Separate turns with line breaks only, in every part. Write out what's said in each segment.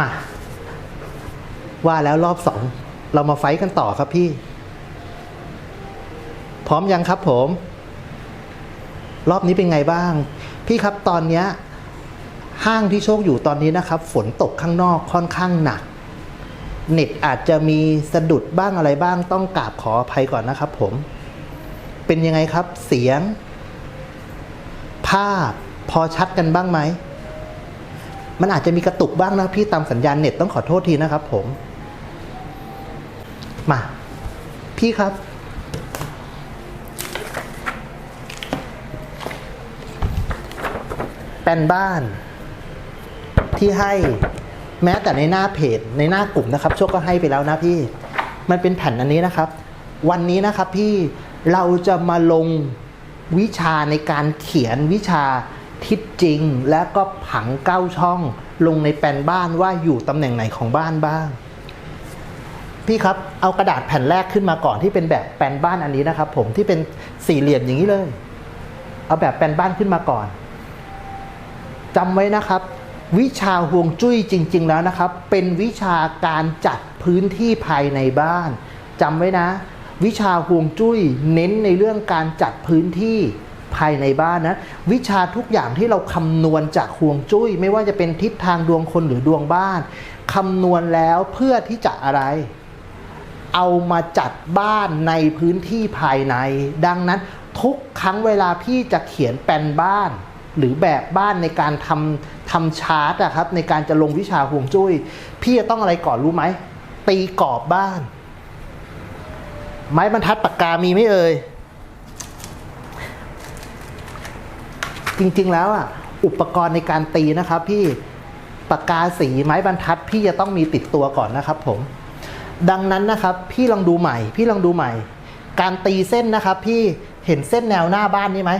มา ว่าแล้วรอบสอง เรามาไฟท์กันต่อครับพี่ พร้อมยังครับผม รอบนี้เป็นไงบ้าง พี่ครับตอนเนี้ยห้างที่โชคอยู่ตอนนี้นะครับ ฝนตกข้างนอกค่อนข้างหนัก เน็ตอาจจะมีสะดุดบ้างอะไรบ้าง ต้องกราบขออภัยก่อนนะครับผม เป็นยังไงครับ เสียง ภาพพอชัดกันบ้างไหม มันอาจจะมีกระตุกบ้างนะพี่ตามสัญญาณเน็ตต้องขอโทษทีนะครับผม มา พี่ครับ แปนบ้าน ที่ให้แม้แต่ในหน้าเพจในหน้ากลุ่มนะครับโชคก็ให้ไปแล้วนะพี่ มันเป็นแผ่นอันนี้นะครับ วันนี้นะครับพี่เราจะมาลงวิชาในการเขียนวิชา ทิศจริง และก็ผังเก้าช่อง ลงในแปลนบ้านว่าอยู่ตำแหน่งไหนของบ้านบ้าง พี่ครับเอากระดาษแผ่นแรกขึ้นมาก่อนที่เป็นแบบแปลนบ้านอันนี้นะครับ ผมที่เป็นสี่เหลี่ยมอย่างนี้เลย เอาแบบแปลนบ้านขึ้นมาก่อนจำไว้นะครับ วิชาห่วงจุ้ยจริง ๆ แล้วนะครับ เป็นวิชาการจัดพื้นที่ภายในบ้านจำไว้นะ วิชาห่วงจุ้ยเน้นในเรื่องการจัดพื้นที่ ภายในบ้านนะ วิชาทุกอย่างที่เราคำนวณจากห่วงจุ้ย ไม่ว่าจะเป็นทิศทางดวงคนหรือดวงบ้านคำนวณแล้วเพื่อที่จะอะไร เอามาจัดบ้านในพื้นที่ภายใน ดังนั้นทุกครั้งเวลาพี่จะเขียนแปลนบ้าน หรือแบบบ้านในการทำทำชาร์ตอะครับ ในการจะลงวิชาห่วงจุ้ย พี่จะต้องอะไรก่อนรู้ไหมตีกรอบบ้าน ไม้บรรทัดปากกามีไหมเอ่ย จริง ๆ แล้วอะอุปกรณ์ในการตีนะครับ พี่ปากกาสีไม้บรรทัด พี่จะต้องมีติดตัวก่อนนะครับ ผม ดังนั้นนะครับ พี่ลองดูใหม่ พี่ลองดูใหม่ การตีเส้นนะครับ พี่เห็นเส้นแนวหน้าบ้านนี่ไหม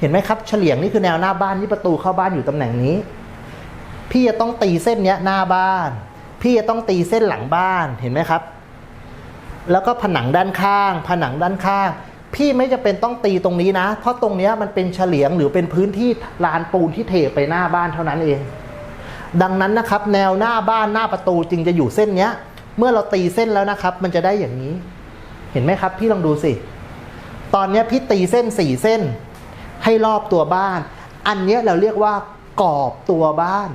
เห็นไหมครับ เฉลียงนี่คือแนวหน้าบ้านนี่ประตูเข้าบ้านอยู่ตำแหน่งนี้ พี่จะต้องตีเส้นเนี้ยหน้าบ้าน พี่จะต้องตีเส้นหลังบ้านเห็นไหมครับ แล้วก็ผนังด้านข้าง ผนังด้านข้าง พี่ไม่จะเป็นต้องตีตรงนี้นะ เพราะตรงนี้มันเป็นเฉลียงหรือเป็นพื้นที่ลานปูนที่เทไปหน้าบ้านเท่านั้นเอง ดังนั้นนะครับ แนวหน้าบ้านหน้าประตูจึงจะอยู่เส้นเนี้ย เมื่อเราตีเส้นแล้วนะครับ มันจะได้อย่างนี้ เห็นไหมครับ พี่ลองดูสิ ตอนนี้พี่ตีเส้นสี่เส้น ให้รอบตัวบ้าน อันนี้เราเรียกว่ากรอบตัวบ้าน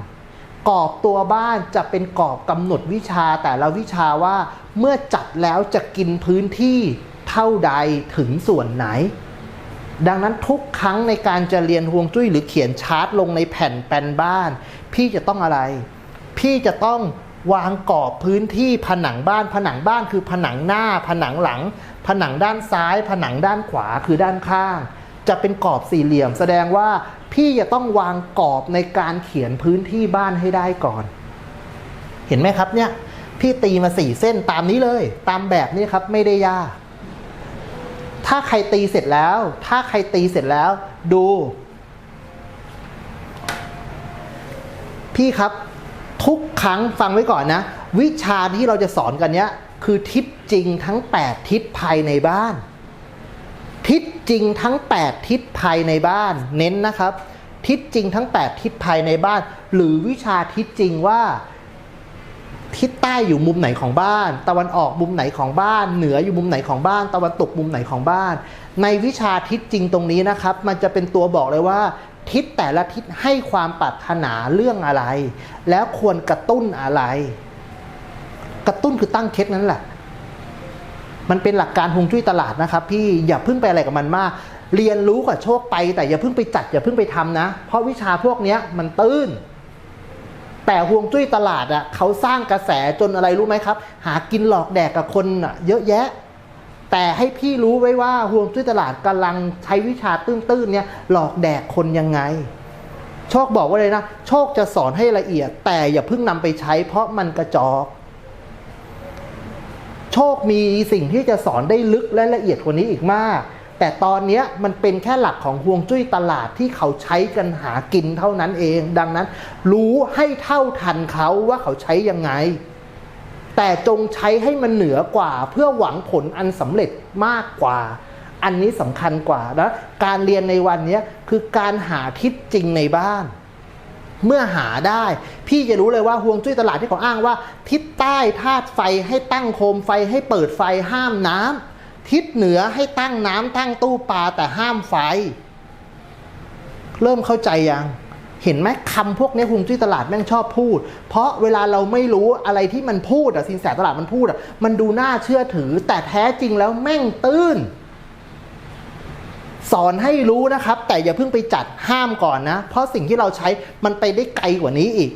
กรอบตัวบ้านจะเป็นกรอบกำหนดวิชาแต่ละวิชาว่า เมื่อจัดแล้วจะกินพื้นที่ เท่าใดถึงส่วนไหน ดังนั้นทุกครั้งในการจะเรียนฮวงจุ้ยหรือเขียนชาร์ตลงในแผ่นแปลนบ้าน พี่จะต้องอะไร พี่จะต้องวางกรอบพื้นที่ผนังบ้าน ผนังบ้านคือผนังหน้า ผนังหลัง ผนังด้านซ้าย ผนังด้านขวาคือด้านข้าง จะเป็นกรอบสี่เหลี่ยม แสดงว่าพี่จะต้องวางกรอบในการเขียนพื้นที่บ้านให้ได้ก่อน เห็นไหมครับเนี่ยพี่ตีมาสี่เส้นตามนี้เลย ตามแบบนี้ครับไม่ได้ยาก ถ้าใครตีเสร็จแล้ว ถ้าใครตีเสร็จแล้ว ดู พี่ครับ ทุกครั้งฟังไว้ก่อนนะ วิชาที่เราจะสอนกันเนี้ย คือทิศจริงทั้ง 8 ทิศภายในบ้าน ทิศจริงทั้ง 8 ทิศภายในบ้าน เน้นนะครับ ทิศจริงทั้ง 8 ทิศภายในบ้าน หรือวิชาทิศจริงว่า ทิศใต้อยู่มุมไหนของบ้าน ตะวันออกมุมไหนของบ้าน เหนืออยู่มุมไหนของบ้าน ตะวันตกมุมไหนของบ้าน ในวิชาทิศจริงตรงนี้นะครับ มันจะเป็นตัวบอกเลยว่า ทิศแต่ละทิศให้ความปรารถนาเรื่องอะไร แล้วควรกระตุ้นอะไร กระตุ้นคือตั้งเคสนั้นแหละ มันเป็นหลักการฮวงจุ้ยตลาดนะครับพี่อย่าเพิ่งไปอะไรกับมันมาก เรียนรู้กับโชคไป แต่อย่าเพิ่งไปจัดอย่าเพิ่งไปทำนะ เพราะวิชาพวกนี้มันตื้น แต่ฮวงจุ้ยตลาดอะเขาสร้างกระแสจนอะไรรู้ไหมครับ หากินหลอกแดกกับคนอะเยอะแยะ แต่ให้พี่รู้ไว้ว่าฮวงจุ้ยตลาดกำลังใช้วิชาตื้นๆเนี่ยหลอกแดกคนยังไง โชคบอกว่าเลยนะ โชคจะสอนให้ละเอียด แต่อย่าเพิ่งนำไปใช้ เพราะมันกระจอกโชคมีสิ่งที่จะสอนได้ลึกและละเอียดกว่านี้อีกมาก แต่ตอนนี้มันเป็นแค่หลักของฮวงจุ้ยตลาดที่เขาใช้กันหากินเท่านั้นเอง ดังนั้น รู้ให้เท่าทันเขาว่าเขาใช้ยังไง แต่จงใช้ให้มันเหนือกว่า เพื่อหวังผลอันสำเร็จมากกว่า อันนี้สำคัญกว่านะการเรียนในวันนี้คือการหาทิศจริงในบ้านเมื่อหาได้ พี่จะรู้เลยว่าห่วงจุ้ยตลาดที่เขาอ้างว่า ทิศใต้ธาตุไฟให้ตั้งโคมไฟให้เปิดไฟห้ามน้ำ ทิศเหนือให้ตั้งน้ำตั้งตู้ปลาแต่ห้ามไฟ เริ่มเข้าใจยังเห็นไหมคำพวกนี้ฮวงจุ้ยตลาดแม่งชอบพูด เพราะเวลาเราไม่รู้อะไรที่มันพูดอะสินแสตลาดมันพูดอะมันดูน่าเชื่อถือ แต่แท้จริงแล้วแม่งตื้น สอนให้รู้นะครับ แต่อย่าเพิ่งไปจัดห้ามก่อนนะ เพราะสิ่งที่เราใช้มันไปได้ไกลกว่านี้อีก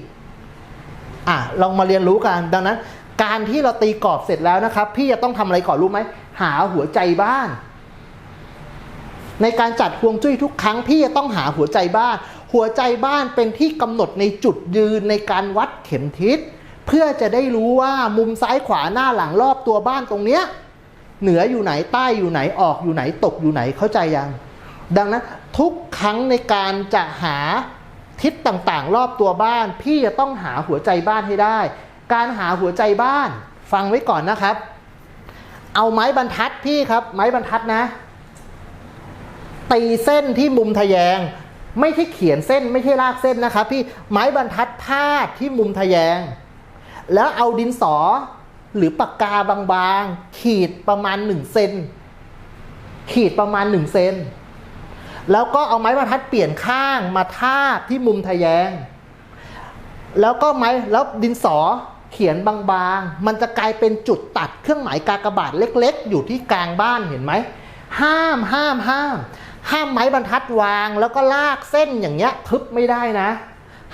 อะลองมาเรียนรู้กัน ดังนั้น การที่เราตีกรอบเสร็จแล้วนะครับ พี่จะต้องทำอะไรก่อนรู้ไหม หาหัวใจบ้านในการจัดฮวงจุ้ยทุกครั้งพี่จะต้องหาหัวใจบ้าน หัวใจบ้านเป็นที่กำหนดในจุดยืนในการวัดเข็มทิศ เพื่อจะได้รู้ว่ามุมซ้ายขวาหน้าหลังรอบตัวบ้านตรงเนี้ยเหนืออยู่ไหนใต้อยู่ไหนออกอยู่ไหนตกอยู่ไหนเข้าใจยัง ดังนั้นทุกครั้งในการจะหาทิศต่างๆ รอบตัวบ้าน พี่จะต้องหาหัวใจบ้านให้ได้ การหาหัวใจบ้าน ฟังไว้ก่อนนะครับ เอาไม้บรรทัดพี่ครับ ไม้บรรทัดนะ ตีเส้นที่มุมทะแยง ไม่ใช่เขียนเส้นไม่ใช่ลากเส้นนะครับ พี่ไม้บรรทัดพาดที่มุมทะแยง แล้วเอาดินสอหรือปากกาบางๆ ขีดประมาณหนึ่งเซนขีดประมาณหนึ่งเซนแล้วก็เอาไม้บรรทัดเปลี่ยนข้างมาทาบที่มุมทะแยง แล้วก็ไม้แล้วดินสอ เขียนบางๆ มันจะกลายเป็นจุดตัดเครื่องหมายกากบาทเล็กๆ อยู่ที่กลางบ้านเห็นไหม ห้ามห้ามห้าม ห้ามไม้บรรทัดวางแล้วก็ลากเส้นอย่างเงี้ยทึบไม่ได้นะ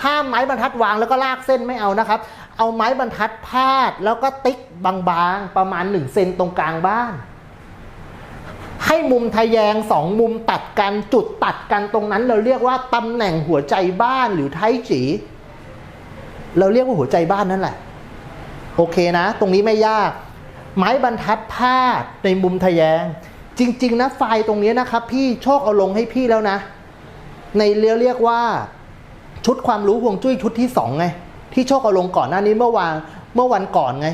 ห้ามไม้บรรทัดวางแล้วก็ลากเส้นไม่เอานะครับ เอาไม้บรรทัดพาดแล้วก็ติ๊กบางๆ ประมาณ1เซนตรงกลางบ้าน ให้มุมทะแยงสองมุมตัดกันจุดตัดกันตรงนั้นเราเรียกว่าตำแหน่งหัวใจบ้านหรือไทจีเราเรียกว่าหัวใจบ้านนั่นแหละ โอเคนะ ตรงนี้ไม่ยาก ไม้บรรทัดพาดในมุมทะแยง จริง ๆ นะ ไฟล์ตรงนี้นะครับ พี่โชคเอาลงให้พี่แล้วนะ ในเรียกเรียกว่า ชุดความรู้ห่วงจุ้ยชุดที่สองไงที่โชคเอาลงก่อนหน้านี้เมื่อวานเมื่อวันก่อนไง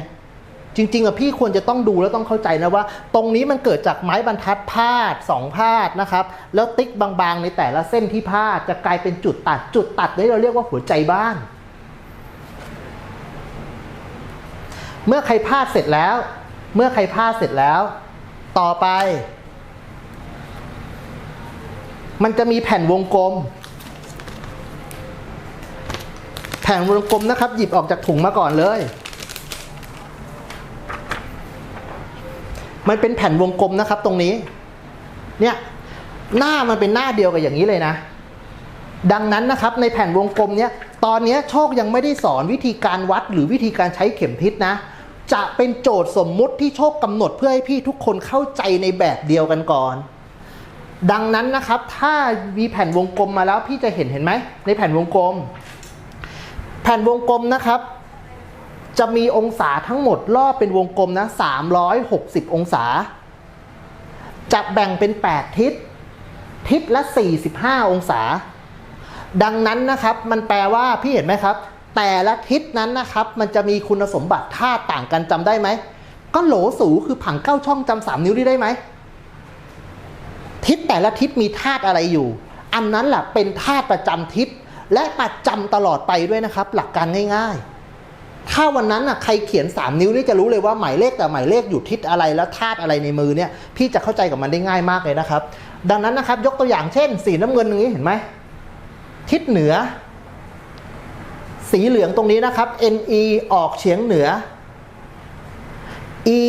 จริง ๆอะพี่ควรจะต้องดูแล้วต้องเข้าใจนะว่า ตรงนี้มันเกิดจากไม้บรรทัดพาดสองพาดนะครับ แล้วติ๊กบางๆ ในแต่ละเส้นที่พาดจะกลายเป็นจุดตัดจุดตัดนี้เราเรียกว่าหัวใจบ้าน เมื่อใครพาดเสร็จแล้ว เมื่อใครพาดเสร็จแล้ว ต่อไป มันจะมีแผ่นวงกลม แผ่นวงกลมนะครับ หยิบออกจากถุงมาก่อนเลย มันเป็นแผ่นวงกลมนะครับ ตรงนี้ เนี่ยหน้ามันเป็นหน้าเดียวกับอย่างนี้เลยนะ ดังนั้นนะครับในแผ่นวงกลมเนี้ยตอนนี้โชคยังไม่ได้สอนวิธีการวัดหรือวิธีการใช้เข็มทิศนะ จะเป็นโจทย์สมมุติที่โชคกำหนดเพื่อให้พี่ทุกคนเข้าใจในแบบเดียวกันก่อน ดังนั้นนะครับ ถ้ามีแผ่นวงกลมมาแล้วพี่จะเห็นเห็นไหม ในแผ่นวงกลม แผ่นวงกลมนะครับ จะมีองศาทั้งหมดรอบเป็นวงกลมนะ 360 องศา จะแบ่งเป็น 8 ทิศ ทิศละ 45 องศา ดังนั้นนะครับ มันแปลว่าพี่เห็นไหมครับ แต่ละทิศนั้นนะครับ มันจะมีคุณสมบัติท่าต่างกันจำได้ไหม ก็โหลสูคือผังเก้าช่องจำสามนิ้วนี่ได้ไหม ทิศแต่ละทิศมีธาตุอะไรอยู่ อันนั้นแหละเป็นธาตุประจำทิศและประจำตลอดไปด้วยนะครับ หลักการง่าย ๆ ถ้าวันนั้นน่ะใครเขียน 3 นิ้วนี่จะรู้เลยว่าหมายเลขแต่หมายเลขอยู่ทิศอะไรแล้วธาตุอะไรในมือเนี่ยพี่จะเข้าใจกับมันได้ง่ายมากเลยนะครับ ดังนั้นนะครับยกตัวอย่างเช่น สีน้ำเงินอย่างนี้เห็นไหมทิศเหนือ สีเหลืองตรงนี้นะครับ NE ออกเฉียงเหนือ E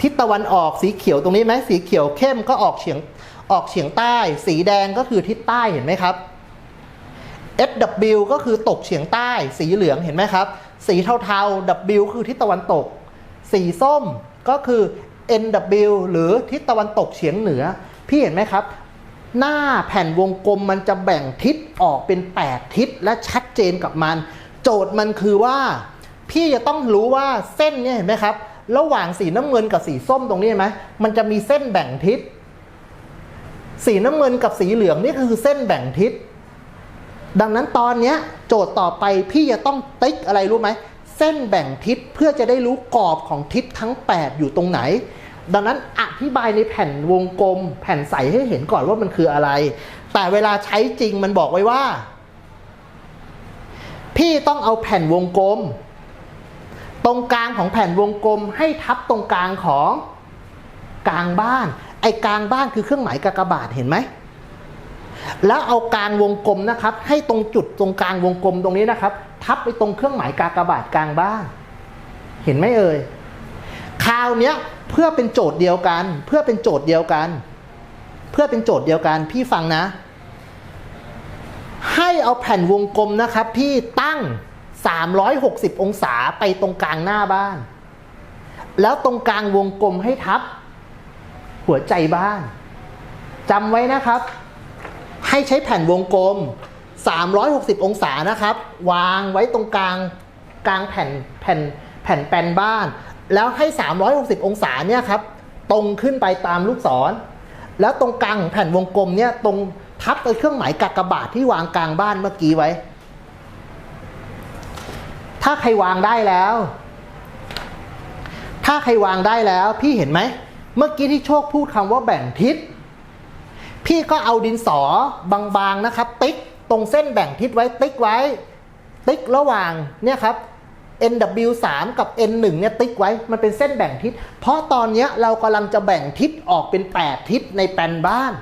ทิศตะวันออกสีเขียวตรงนี้ไหมสีเขียวเข้มก็ออกเฉียงออกเฉียงใต้ สีแดงก็คือทิศใต้เห็นไหมครับ SW ก็คือตกเฉียงใต้ สีเหลืองเห็นไหมครับ สีเทาๆ W คือทิศตะวันตก สีส้มก็คือ NW หรือทิศตะวันตกเฉียงเหนือ พี่เห็นไหมครับ หน้าแผ่นวงกลมมันจะแบ่งทิศออกเป็น 8 ทิศและชัดเจนกับมัน โจทย์มันคือว่า พี่จะต้องรู้ว่าเส้นเนี่ยเห็นไหมครับ ระหว่างสีน้ำเงินกับสีส้มตรงนี้เห็นไหมมันจะมีเส้นแบ่งทิศ สีน้ำเงินกับสีเหลืองนี่คือเส้นแบ่งทิศ ดังนั้นตอนเนี้ยโจทย์ต่อไปพี่จะต้องติ๊กอะไรรู้ไหมเส้นแบ่งทิศเพื่อจะได้รู้กรอบของทิศทั้ง 8 อยู่ตรงไหน ดังนั้นอธิบายในแผ่นวงกลม แผ่นใสให้เห็นก่อนว่ามันคืออะไร แต่เวลาใช้จริงมันบอกไว้ว่า พี่ต้องเอาแผ่นวงกลม ตรงกลางของแผ่นวงกลมให้ทับตรงกลางของกลางบ้าน ไอ้กลางบ้านคือเครื่องหมายกากบาทเห็นไหมแล้วเอากลางวงกลมนะครับ ให้ตรงจุดตรงกลางวงกลมตรงนี้นะครับ ทับไปตรงเครื่องหมายกากบาทกลางบ้าน เห็นไหมเอ่ยคราวเนี้ยเพื่อเป็นโจทย์เดียวกัน เพื่อเป็นโจทย์เดียวกัน เพื่อเป็นโจทย์เดียวกันพี่ฟังนะ ให้เอาแผ่นวงกลมนะครับพี่ตั้ง 360 องศาไปตรงกลางหน้าบ้าน แล้วตรงกลางวงกลมให้ทับ หัวใจบ้านจำไว้นะครับ ให้ใช้แผ่นวงกลม 360 องศานะครับ วางไว้ตรงกลางกลางแผ่นแผ่นแผ่นแปนบ้าน แล้วให้ 360 องศาเนี่ยครับ ตรงขึ้นไปตามลูกศร แล้วตรงกลางของแผ่นวงกลมเนี่ยตรง ทับกับเครื่องหมายกากบาทที่วางกลางบ้านเมื่อกี้ไว้ ถ้าใครวางได้แล้ว ถ้าใครวางได้แล้ว พี่เห็นไหม เมื่อกี้ที่โชคพูดคำว่าแบ่งทิศ พี่ก็เอาดินสอบางๆนะครับ ติ๊กตรงเส้นแบ่งทิศไว้ติ๊กไว้ ติ๊กระหว่างเนี่ยครับ NW3 กับ N1 เนี่ยติ๊กไว้มันเป็นเส้นแบ่งทิศ เพราะตอนนี้เรากำลังจะแบ่งทิศออกเป็น 8 ทิศในแปลนบ้าน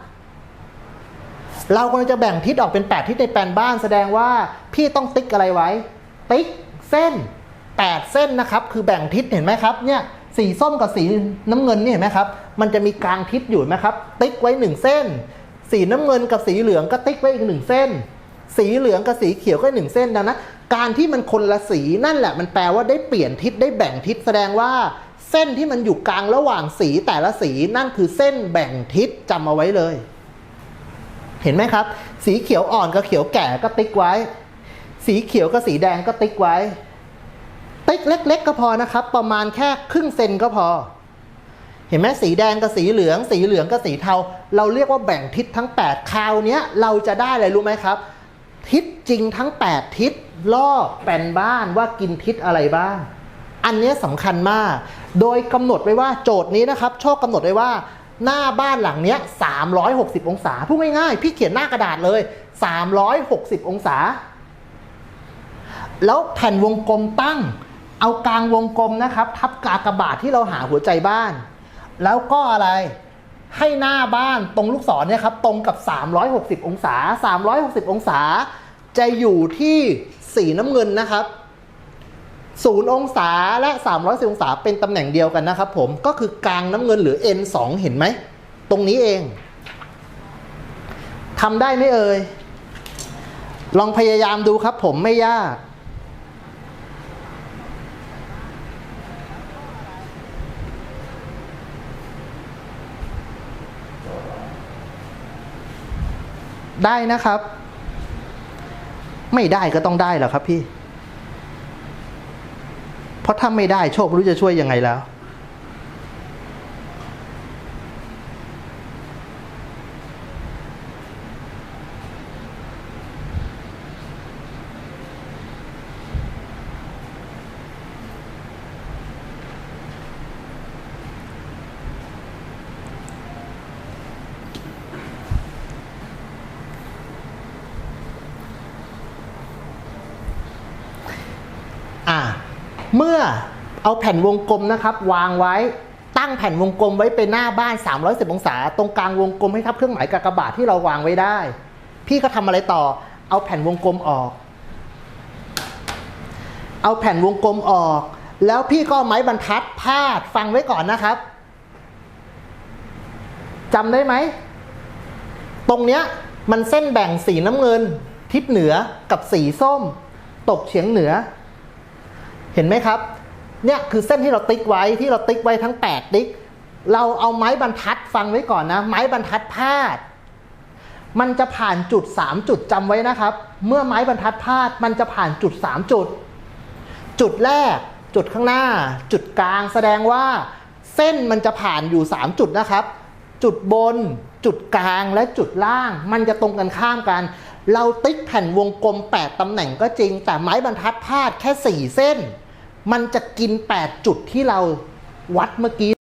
เรากำลังจะแบ่งทิศออกเป็น 8 ทิศในแปลนบ้านแสดงว่าพี่ต้องติ๊กอะไรไว้ ติ๊กเส้น 8 เส้นนะครับ คือแบ่งทิศเห็นไหมครับเนี่ยสีส้มกับสีน้ำเงินนี่เห็นไหมครับ มันจะมีกลางทิศอยู่ไหมครับ ติ๊กไว้หนึ่งเส้น สีน้ำเงินกับสีเหลืองก็ติ๊กไว้อีกหนึ่งเส้น สีเหลืองกับสีเขียวก็หนึ่งเส้นดังนั้นการที่มันคนละสีนั่นแหละมันแปลว่าได้เปลี่ยนทิศได้แบ่งทิศแสดงว่า เส้นที่มันอยู่กลางระหว่างสีแต่ละสีนั่นคือเส้นแบ่งทิศจำเอาไว้เลย เห็นไหมครับ สีเขียวอ่อนกับเขียวแก่ก็ติ๊กไว้ สีเขียวกับสีแดงก็ติ๊กไว้ ติ๊กเล็ก ๆ ก็พอนะครับ ประมาณแค่ครึ่งเซนก็พอ เห็นไหมสีแดงกับสีเหลือง สีเหลืองกับสีเทา เราเรียกว่าแบ่งทิศทั้ง 8 คราวนี้เราจะได้อะไรรู้ไหมครับ ทิศจริงทั้ง 8 ทิศรอบแปลนบ้านว่ากินทิศอะไรบ้าง อันนี้สำคัญมาก โดยกำหนดไว้ว่าโจทย์นี้นะครับ โชคกำหนดไว้ว่า หน้าบ้านหลังเนี้ย360 องศา พูดง่ายๆ พี่เขียนหน้ากระดาษเลย 360 องศา แล้วแผ่นวงกลมตั้ง เอากลางวงกลมนะครับ ทับกากบาทที่เราหาหัวใจบ้าน แล้วก็อะไร ให้หน้าบ้านตรงลูกศรเนี่ยครับ ตรงกับ 360 องศา 360 องศา จะอยู่ที่สีน้ำเงินนะครับ ศูนย์องศาและ 310 องศาเป็นตำแหน่งเดียวกันนะครับผมก็คือกลางน้ำเงินหรือ N2 เห็นไหม ตรงนี้เองทำได้ไหมเอ่ย ลองพยายามดูครับผมไม่ยากได้นะครับ ไม่ได้ก็ต้องได้แหละครับพี่ เพราะถ้าไม่ได้โชคไม่รู้จะช่วยยังไงแล้ว อ่า เมื่อเอาแผ่นวงกลมนะครับ วางไว้ตั้งแผ่นวงกลมไว้เป็นหน้าบ้าน 310 องศา ตรงกลางวงกลมให้ทับเครื่องหมายกากบาทที่เราวางไว้ได้ พี่ก็ทำอะไรต่อ เอาแผ่นวงกลมออก เอาแผ่นวงกลมออก แล้วพี่ก็เอาไม้บรรทัดพาดฟังไว้ก่อนนะครับจำได้ไหม ตรงเนี้ยมันเส้นแบ่งสีน้ำเงิน ทิศเหนือกับสีส้ม ตกเฉียงเหนือ เห็นไหมครับ เนี่ยคือเส้นที่เราติ๊กไว้ที่เราติ๊กไว้ทั้ง 8 ติ๊ก เราเอาไม้บรรทัดฟังไว้ก่อนนะ ไม้บรรทัดพาด มันจะผ่านจุด 3 จุดจำไว้นะครับ เมื่อไม้บรรทัดพาด มันจะผ่านจุด 3 จุด จุดแรก จุดข้างหน้า จุดกลางแสดงว่า เส้นมันจะผ่านอยู่ 3 จุดนะครับ จุดบน จุดกลางและจุดล่าง มันจะตรงกันข้ามกันเราติ๊กแผ่นวงกลม 8 ตำแหน่งก็จริง แต่ไม้บรรทัดพาดแค่ 4 เส้น มันจะกิน 8 จุดที่เราวัดเมื่อกี้